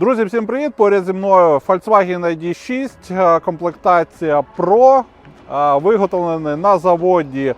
Друзі, всім привіт! Поряд зі мною Volkswagen ID6, е, комплектація Pro, е, виготовлений на заводі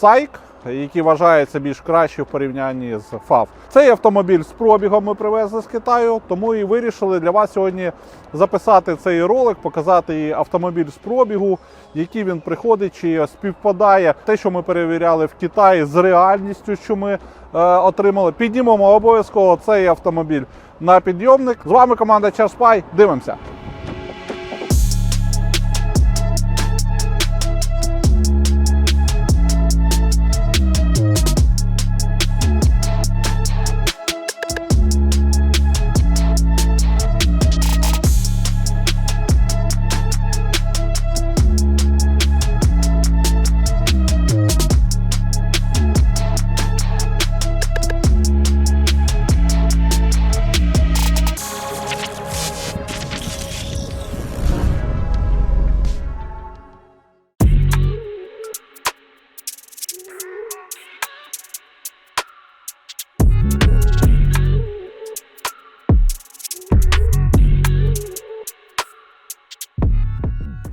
SAIC, який вважається більш кращий в порівнянні з FAV. Цей автомобіль з пробігом ми привезли з Китаю, тому і вирішили для вас сьогодні записати цей ролик, показати автомобіль з пробігу, який він приходить, чи співпадає те, що ми перевіряли в Китаї з реальністю, що ми е, отримали. Піднімемо обов'язково цей автомобіль на підйомник. З вами команда Чарспай. Дивимося.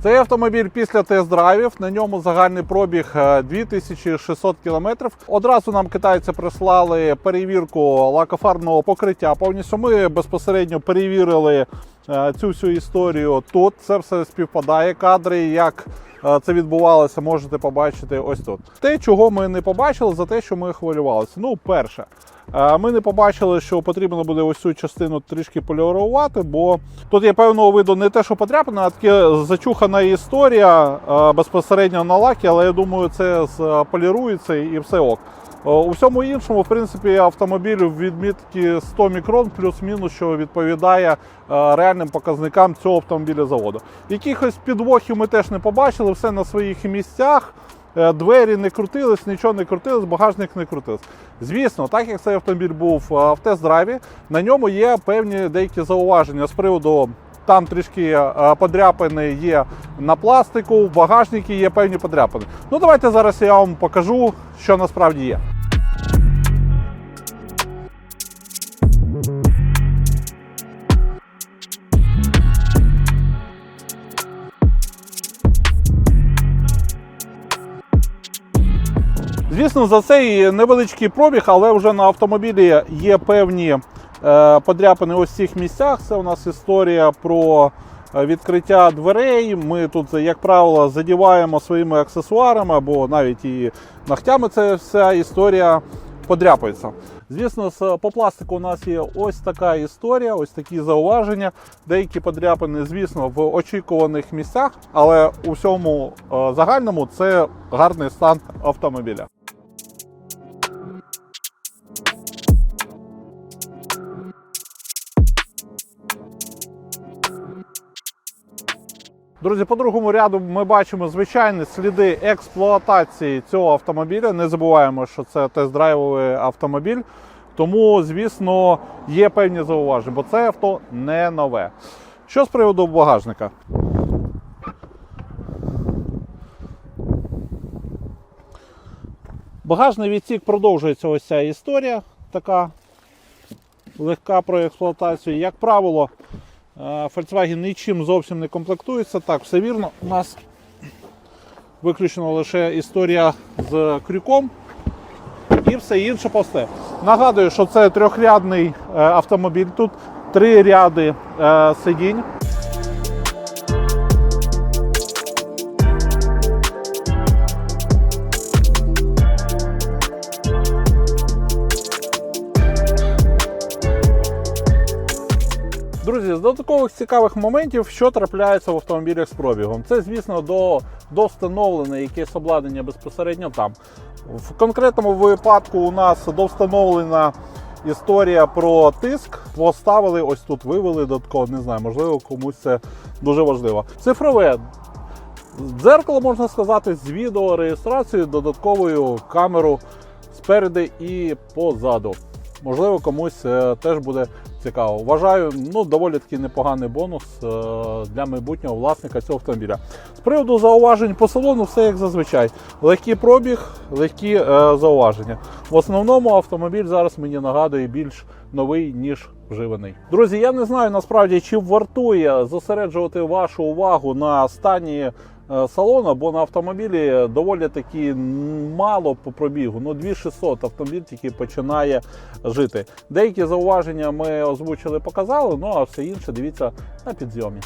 Цей автомобіль після тест-драйвів. На ньому загальний пробіг е, 2600 км. Одразу нам китайці прислали перевірку лакофарбного покриття. Повністю ми безпосередньо перевірили е, цю всю історію тут. Це все співпадає. Кадри, як е, це відбувалося, можете побачити ось тут. Те, чого ми не побачили, за те, що ми хвилювалися. Ну, перше. Ми не побачили, що потрібно буде ось цю частину трішки полірувати, бо тут є певного виду не те, що потрапено, а таке зачухана історія безпосередньо на лакі, але я думаю, це полірується і все ок. У всьому іншому, в принципі, автомобіль в відмітки 100 мікрон плюс-мінус, що відповідає реальним показникам цього автомобіля заводу. Якихось підвохів ми теж не побачили, все на своїх місцях. Е, Двері не крутились, нічого не крутилось, багажник не крутилось. Звісно, так як цей автомобіль був е, в тест-драйві, на ньому є певні деякі зауваження з приводу. Там трішки е, подряпини є на пластику, в багажнику є певні подряпини. Ну давайте зараз я вам покажу, що насправді є. Звісно, за цей невеличкий пробіг, але вже на автомобілі є певні е, подряпини ось в цих місцях. Це у нас історія про е, відкриття дверей. Ми тут, як правило, задіваємо своїми аксесуарами або навіть і ногтями. Це вся історія подряпається. Звісно, по пластику у нас є ось така історія, ось такі зауваження. Деякі подряпини, звісно, в очікуваних місцях, але у всьому е, загальному це гарний стан автомобіля. Друзі, по другому ряду ми бачимо звичайні сліди експлуатації цього автомобіля. Не забуваємо, що це тест-драйвовий автомобіль. Тому, звісно, є певні зауваження, бо це авто не нове. Що з приводу багажника? Багажний відсік продовжується ось ця історія, така легка про експлуатацію. Як правило, Volkswagen нічим зовсім не комплектується. Так, все вірно. У нас виключено лише історія з крюком і все інше посте. Нагадую, що це трьохрядний е, автомобіль. Тут три ряди е, сидінь. Додаткових цікавих моментів, що трапляється в автомобілях з пробігом. Це, звісно, до, до встановлення якесь обладнання безпосередньо там. В конкретному випадку у нас довстановлена історія про тиск. Поставили ось тут, вивели додатково, не знаю, можливо, комусь це дуже важливо. Цифрове дзеркало, можна сказати, з відеореєстрацією, додатковою камерою спереди і позаду. Можливо, комусь е, теж буде цікаво. Вважаю, ну доволі таки непоганий бонус е, для майбутнього власника цього автомобіля. З приводу зауважень по салону, все як зазвичай. Легкий пробіг, легкі е, зауваження. В основному автомобіль зараз мені нагадує більш новий, ніж вживаний. Друзі, я не знаю насправді, чи вартує зосереджувати вашу увагу на стані салону, бо на автомобілі доволі таки мало по пробігу. Ну 2600 автомобіль тільки починає жити. Деякі зауваження ми озвучили, показали, ну а все інше дивіться на підйомі.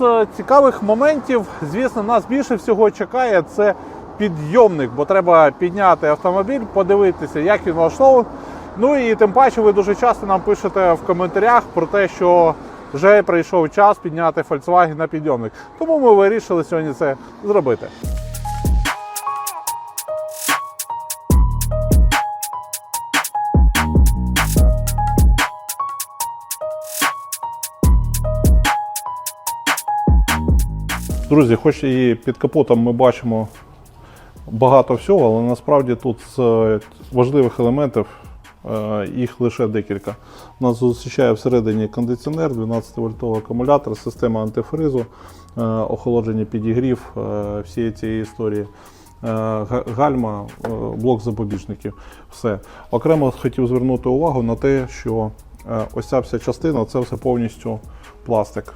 Е, цікавих моментів, звісно, нас більше всього чекає це підйомник, бо треба підняти автомобіль, подивитися, як він влаштований. Ну і тим паче ви дуже часто нам пишете в коментарях про те, що вже прийшов час підняти Volkswagen на підйомник. Тому ми вирішили сьогодні це зробити. Друзі, хоч і під капотом ми бачимо багато всього, але насправді тут з е, важливих елементів е, їх лише декілька. Нас зустрічає всередині кондиціонер, 12-вольтовий акумулятор, система антифризу, е, охолодження підігрів всієї цієї історії. Гальма, блок запобіжників. Все. Окремо хотів звернути увагу на те, що ось ця вся частина це все повністю пластик.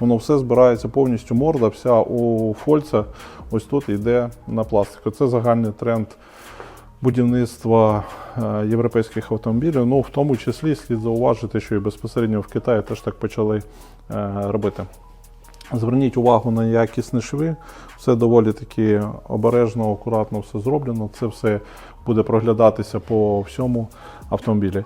Воно все збирається повністю морда, вся у фольца ось тут йде на пластику. Це загальний тренд будівництва е, європейських автомобілів. Ну, в тому числі слід зауважити, що і безпосередньо в Китаї теж так почали е, робити. Зверніть увагу на якісні шви, все доволі таки обережно, акуратно все зроблено. Це все буде проглядатися по всьому автомобілі.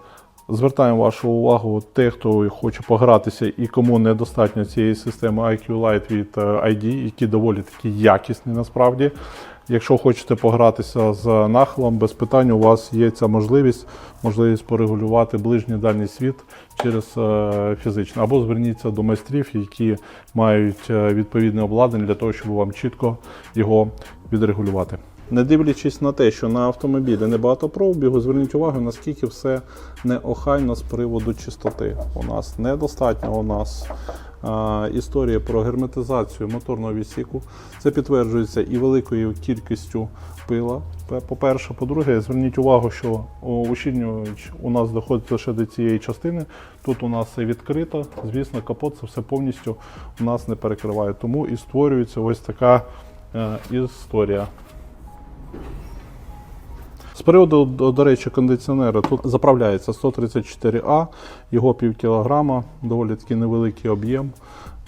Звертаємо вашу увагу, те, хто хоче погратися і кому недостатньо цієї системи IQ Lite від е, ID, які доволі такі якісні насправді. Якщо хочете погратися з нахилом, без питань у вас є ця можливість, можливість порегулювати ближній дальній світ через е, фізично. Або зверніться до майстрів, які мають е, відповідне обладнання для того, щоб вам чітко його відрегулювати. Не дивлячись на те, що на автомобілі небагато пробігу, зверніть увагу, наскільки все неохайно з приводу чистоти. У нас недостатньо у нас а, історія про герметизацію моторного відсіку. Це підтверджується і великою кількістю пила. По-перше, по-друге, зверніть увагу, що ущільнювач у нас доходить лише до цієї частини. Тут у нас все відкрито. Звісно, капот це все повністю у нас не перекриває. Тому і створюється ось така е, історія. З приводу, до, речі, кондиціонера тут заправляється 134А, його пів кілограма, доволі такий невеликий об'єм.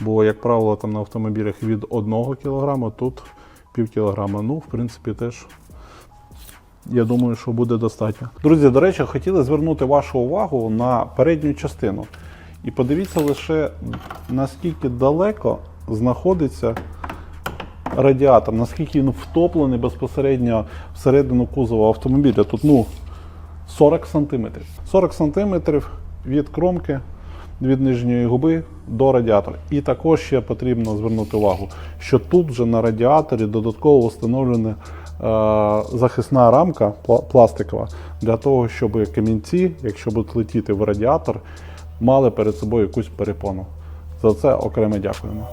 Бо, як правило, там на автомобілях від 1 кілограма, тут пів кілограма. Ну, в принципі, теж я думаю, що буде достатньо. Друзі, до речі, хотіли звернути вашу увагу на передню частину. І подивіться лише, наскільки далеко знаходиться радіатор, наскільки він втоплений безпосередньо всередину кузова автомобіля. Тут ну 40 см. 40 см від кромки, від нижньої губи до радіатора. І також ще потрібно звернути увагу, що тут вже на радіаторі додатково встановлена е, захисна рамка пластикова для того, щоб камінці, якщо будуть летіти в радіатор, мали перед собою якусь перепону. За це окремо дякуємо.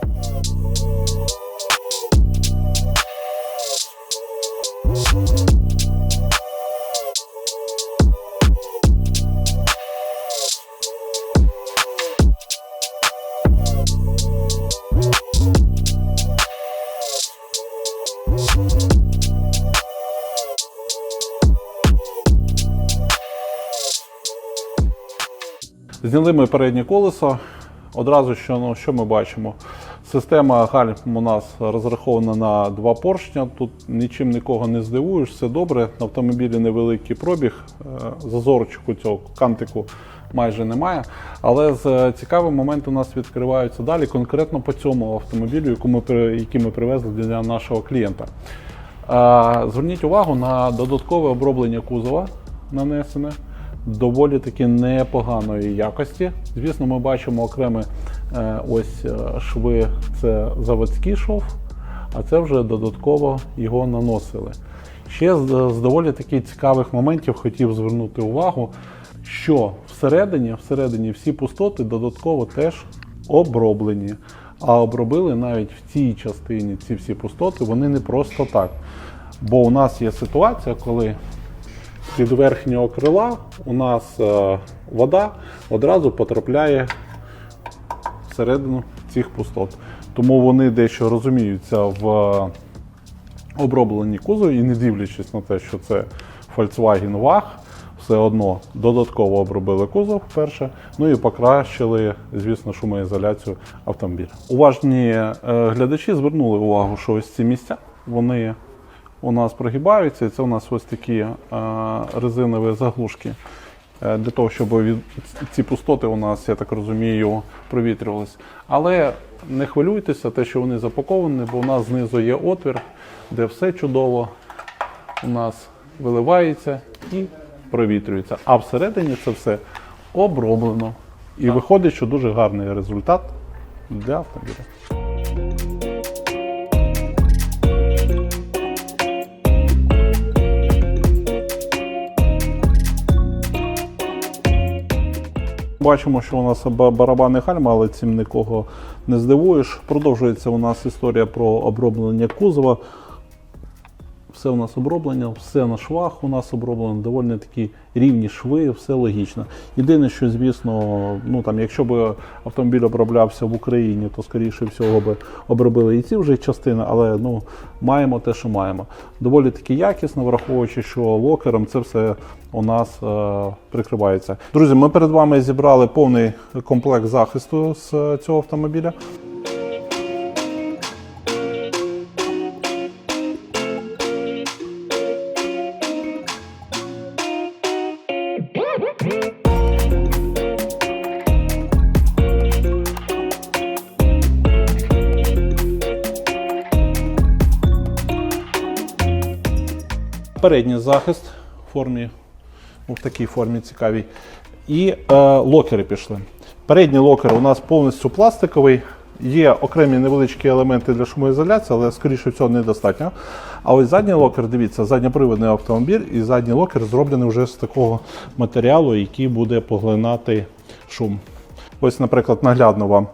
Зняли ми переднє колесо. Одразу що, ну, що ми бачимо? Система гальм у нас розрахована на два поршня. Тут нічим нікого не здивуєш, все добре. На автомобілі невеликий пробіг, е, зазорчику цього кантику майже немає. Але з е, цікавий момент у нас відкриваються далі конкретно по цьому автомобілю, яку ми, який ми привезли для нашого клієнта. Е, Зверніть увагу на додаткове оброблення кузова нанесене доволі таки непоганої якості. Звісно, ми бачимо окремі е, ось е, шви, це заводський шов, а це вже додатково його наносили. Ще з, з доволі таки цікавих моментів хотів звернути увагу, що всередині, всередині всі пустоти додатково теж оброблені. А обробили навіть в цій частині ці всі пустоти, вони не просто так. Бо у нас є ситуація, коли під верхнього крила у нас е, вода одразу потрапляє всередину цих пустот. Тому вони дещо розуміються в е, обробленні кузові і не дивлячись на те, що це Volkswagen WAG, все одно додатково обробили кузов перше, ну і покращили, звісно, шумоізоляцію автомобіля. Уважні е, глядачі звернули увагу, що ось ці місця вони у нас прогибаються, і це у нас ось такі е, резинові заглушки. е, Для того, щоб від... ці пустоти у нас, я так розумію, провітрювалися. Але не хвилюйтеся, те, що вони запаковані, бо у нас знизу є отвір, де все чудово у нас виливається і провітрюється. А всередині це все оброблено. І виходить, що дуже гарний результат для автомобіля. Бачимо, що у нас барабани гальма, але цим нікого не здивуєш. Продовжується у нас історія про оброблення кузова. Все у нас оброблення, все на швах у нас оброблено, доволі такі рівні шви, все логічно. Єдине, що, звісно, ну там, якщо б автомобіль оброблявся в Україні, то скоріше всього би обробили і ці вже частини, але ну, маємо те, що маємо. Доволі таки якісно, враховуючи, що локером це все у нас е, прикривається. Друзі, ми перед вами зібрали повний комплект захисту з цього автомобіля. Передній захист в формі, ну, в такій формі цікавій. І е, локери пішли. Передній локер у нас повністю пластиковий. Є окремі невеличкі елементи для шумоізоляції, але скоріше всього недостатньо. А ось задній локер, дивіться, задньоприводний автомобіль, і задній локер зроблений вже з такого матеріалу, який буде поглинати шум. Ось, наприклад, наглядно вам.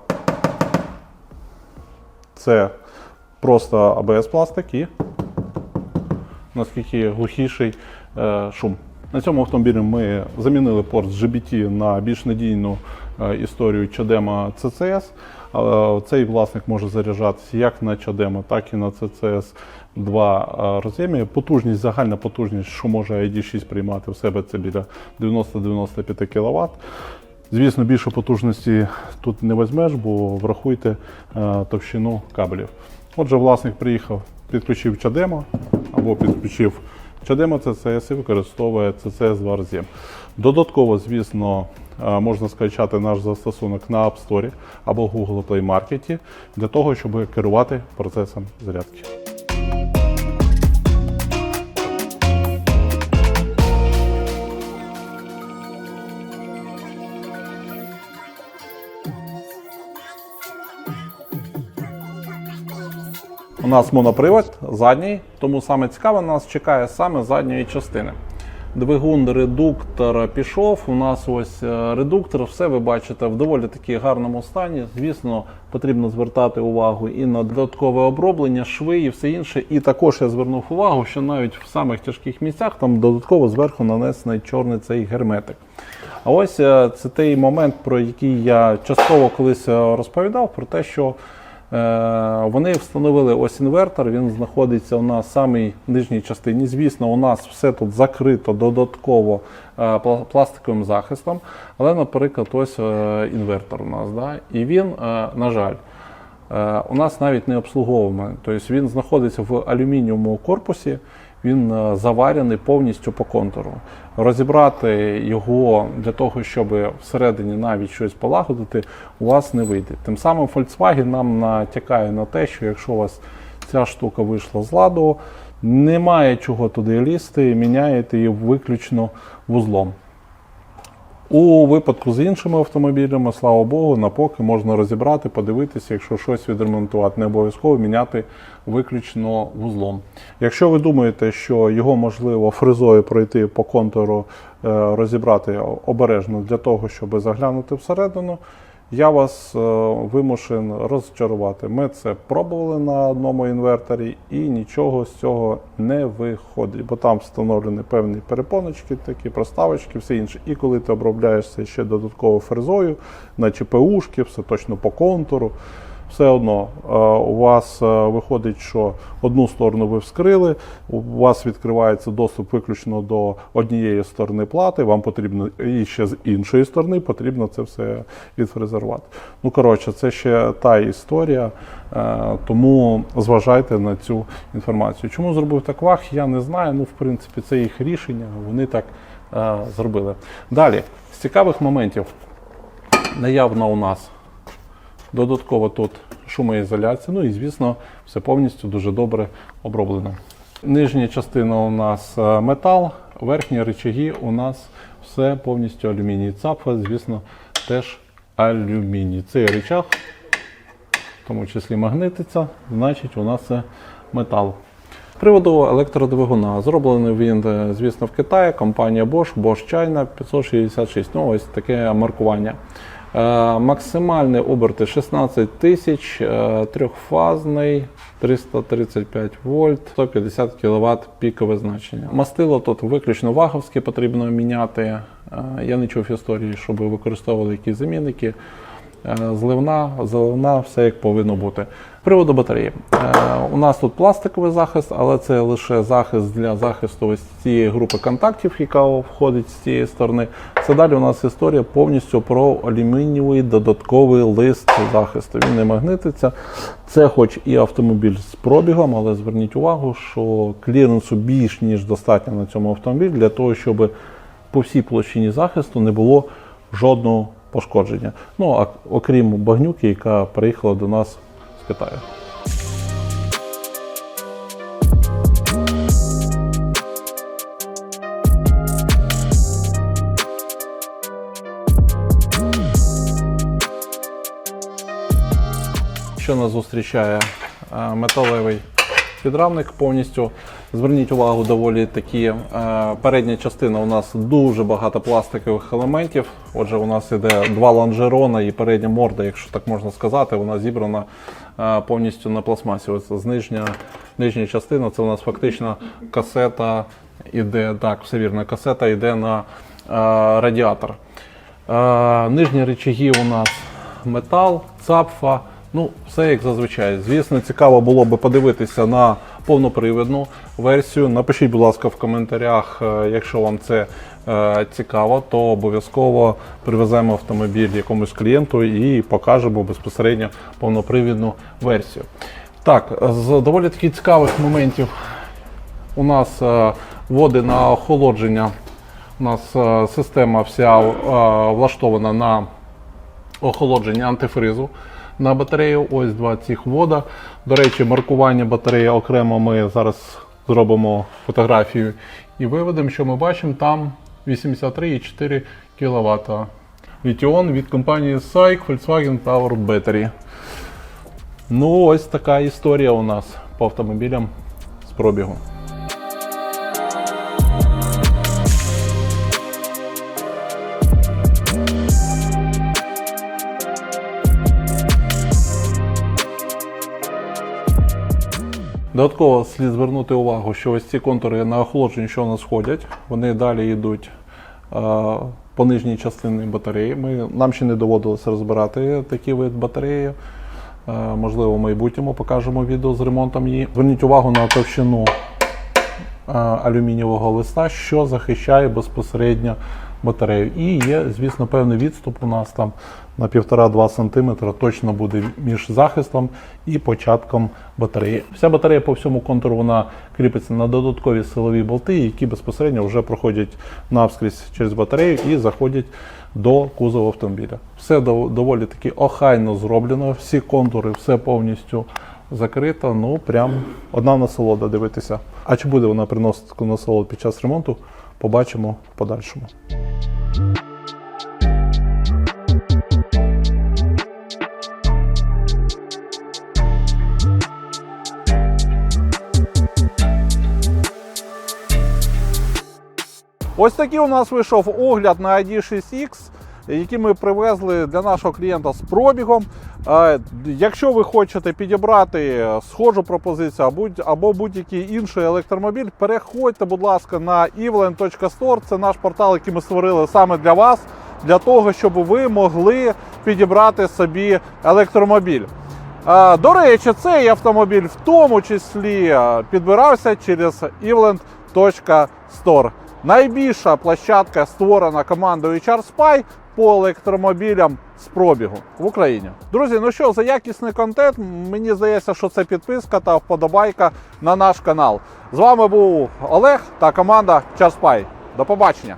Це просто АБС пластик і наскільки глухіший е, шум. На цьому автомобілі ми замінили порт з GBT на більш надійну е, історію Чадема CCS. Цей власник може заряджатися як на Чадема, так і на CCS 2 роз'ємі. Потужність, загальна потужність, що може ID6 приймати в себе, це біля 90-95 кВт. Звісно, більше потужності тут не візьмеш, бо врахуйте е, товщину кабелів. Отже, власник приїхав, підключив чадемо або підключив чадемо CCS і використовує CCS 2 RZM. Додатково, звісно, е, можна скачати наш застосунок на App Store або Google Play Market для того, щоб керувати процесом зарядки. У нас монопривод задній, тому саме цікаве нас чекає саме задньої частини. Двигун, редуктор пішов. У нас ось е, редуктор, все ви бачите в доволі таки гарному стані. Звісно, потрібно звертати увагу і на додаткове оброблення, шви і все інше. І також я звернув увагу, що навіть в самих тяжких місцях там додатково зверху нанесений чорний цей герметик. А ось е, це той момент, про який я частково колись е, розповідав, про те, що Вони встановили ось інвертор, він знаходиться у нас в самій нижній частині. Звісно, у нас все тут закрито додатково е, пластиковим захистом. Але, наприклад, ось е, інвертор у нас. Да? І він, е, на жаль, е, у нас навіть не обслуговуваний. Тобто він знаходиться в алюмінієвому корпусі, він е, заварений повністю по контуру. Розібрати його для того, щоб всередині навіть щось полагодити, у вас не вийде. Тим самим Volkswagen нам натякає на те, що якщо у вас ця штука вийшла з ладу, немає чого туди лізти, міняєте її виключно вузлом. У випадку з іншими автомобілями, слава Богу, на поки можна розібрати, подивитися, якщо щось відремонтувати, не обов'язково міняти виключно вузлом. Якщо ви думаєте, що його можливо фрезою пройти по контуру, е, розібрати обережно для того, щоб заглянути всередину, я вас е, вимушен розчарувати. Ми це пробували на одному інверторі і нічого з цього не виходить, бо там встановлені певні перепоночки, такі проставочки, все інше. І коли ти обробляєшся ще додатково фрезою, на ЧПУшки, все точно по контуру. Все одно е, у вас е, виходить, що одну сторону ви вскрили, у вас відкривається доступ виключно до однієї сторони плати. Вам потрібно і ще з іншої сторони потрібно це все відфрезерувати. Ну коротше, це ще та історія, е, тому зважайте на цю інформацію. Чому зробив так вах, я не знаю. Ну, в принципі, це їх рішення. Вони так зробили. Далі з цікавих моментів наявно у нас. Додатково тут шумоізоляція. Ну і звісно, все повністю дуже добре оброблено. Нижня частина у нас е, метал, верхні речаги у нас все повністю алюміній. Цапфа, звісно, теж алюміній. Цей речах, в тому числі магнититься, значить у нас це метал. З приводу електродвигуна. Зроблений він, е, звісно, в Китаї, компанія Bosch, Bosch China 566. Ну, ось таке маркування. Е, Максимальні оберти 16 тисяч, е, трьохфазний, 335 вольт, 150 кВт пікове значення. Мастило тут виключно ваговське потрібно міняти. Е, Я не чув історії, щоб використовували якісь замінники. Е, Зливна, заливна, все як повинно бути. Приводу батареї. Е, У нас тут пластиковий захист, але це лише захист для захисту ось цієї групи контактів, яка входить з цієї сторони. Це далі у нас історія повністю про алюмінієвий додатковий лист захисту. Він не магнититься. Це хоч і автомобіль з пробігом, але зверніть увагу, що кліренсу більш ніж достатньо на цьому автомобілі для того, щоб по всій площині захисту не було жодного пошкодження. Ну, а окрім багнюки, яка приїхала до нас з Китаю. Що нас зустрічає Е, металевий підрамник повністю. Зверніть увагу, доволі такі. е, Передня частина у нас дуже багато пластикових елементів. Отже, у нас іде два лонжерона і передня морда, якщо так можна сказати, вона зібрана е, повністю на пластмасі. Ось з нижня, нижня частина це у нас фактично касета іде, так, все вірно, касета йде на е, радіатор. Нижні речаги у нас метал, цапфа. Ну, все як зазвичай. Звісно, цікаво було би подивитися на повнопривідну версію. Напишіть, будь ласка, в коментарях, е, якщо вам це е, цікаво, то обов'язково привеземо автомобіль якомусь клієнту і покажемо безпосередньо повнопривідну версію. Так, з доволі таки цікавих моментів у нас е, води на охолодження. У нас система вся влаштована на охолодження антифризу на батарею. Ось два цих вода. До речі, маркування батареї окремо ми зараз зробимо фотографію і виведемо, що ми бачимо там 83,4 кВт. Літіон від компанії SAIC Volkswagen Power Battery. Ну, ось така історія у нас по автомобілям з пробігу. Додатково слід звернути увагу, що ось ці контури на охолодженні, що у нас ходять, вони далі йдуть по нижній частині батареї. Ми, нам ще не доводилося розбирати такий вид батареї. Можливо, в майбутньому покажемо відео з ремонтом її. Зверніть увагу на товщину алюмінієвого листа, що захищає безпосередньо батарею. І є, звісно, певний відступ у нас там на 1,5-2 см точно буде між захистом і початком батареї. Вся батарея по всьому контуру вона кріпиться на додаткові силові болти, які безпосередньо вже проходять навскрізь через батарею і заходять до кузова автомобіля. Все доволі таки охайно зроблено, всі контури, все повністю закрита, ну прям одна насолода дивитися. А чи буде вона приносити насолоду під час ремонту, побачимо в подальшому. Ось такий у нас вийшов огляд на ID6X, який ми привезли для нашого клієнта з пробігом. Е, Якщо ви хочете підібрати схожу пропозицію або або будь-який інший електромобіль, переходьте, будь ласка, на evelyn.store. Це наш портал, який ми створили саме для вас, для того, щоб ви могли підібрати собі електромобіль. Е, До речі, цей автомобіль в тому числі е, підбирався через eveland.store. Найбільша площадка створена командою HR Spy по електромобілям з пробігу в Україні. Друзі, ну що, за якісний контент, мені здається, що це підписка та вподобайка на наш канал. З вами був Олег та команда Часпай. До побачення!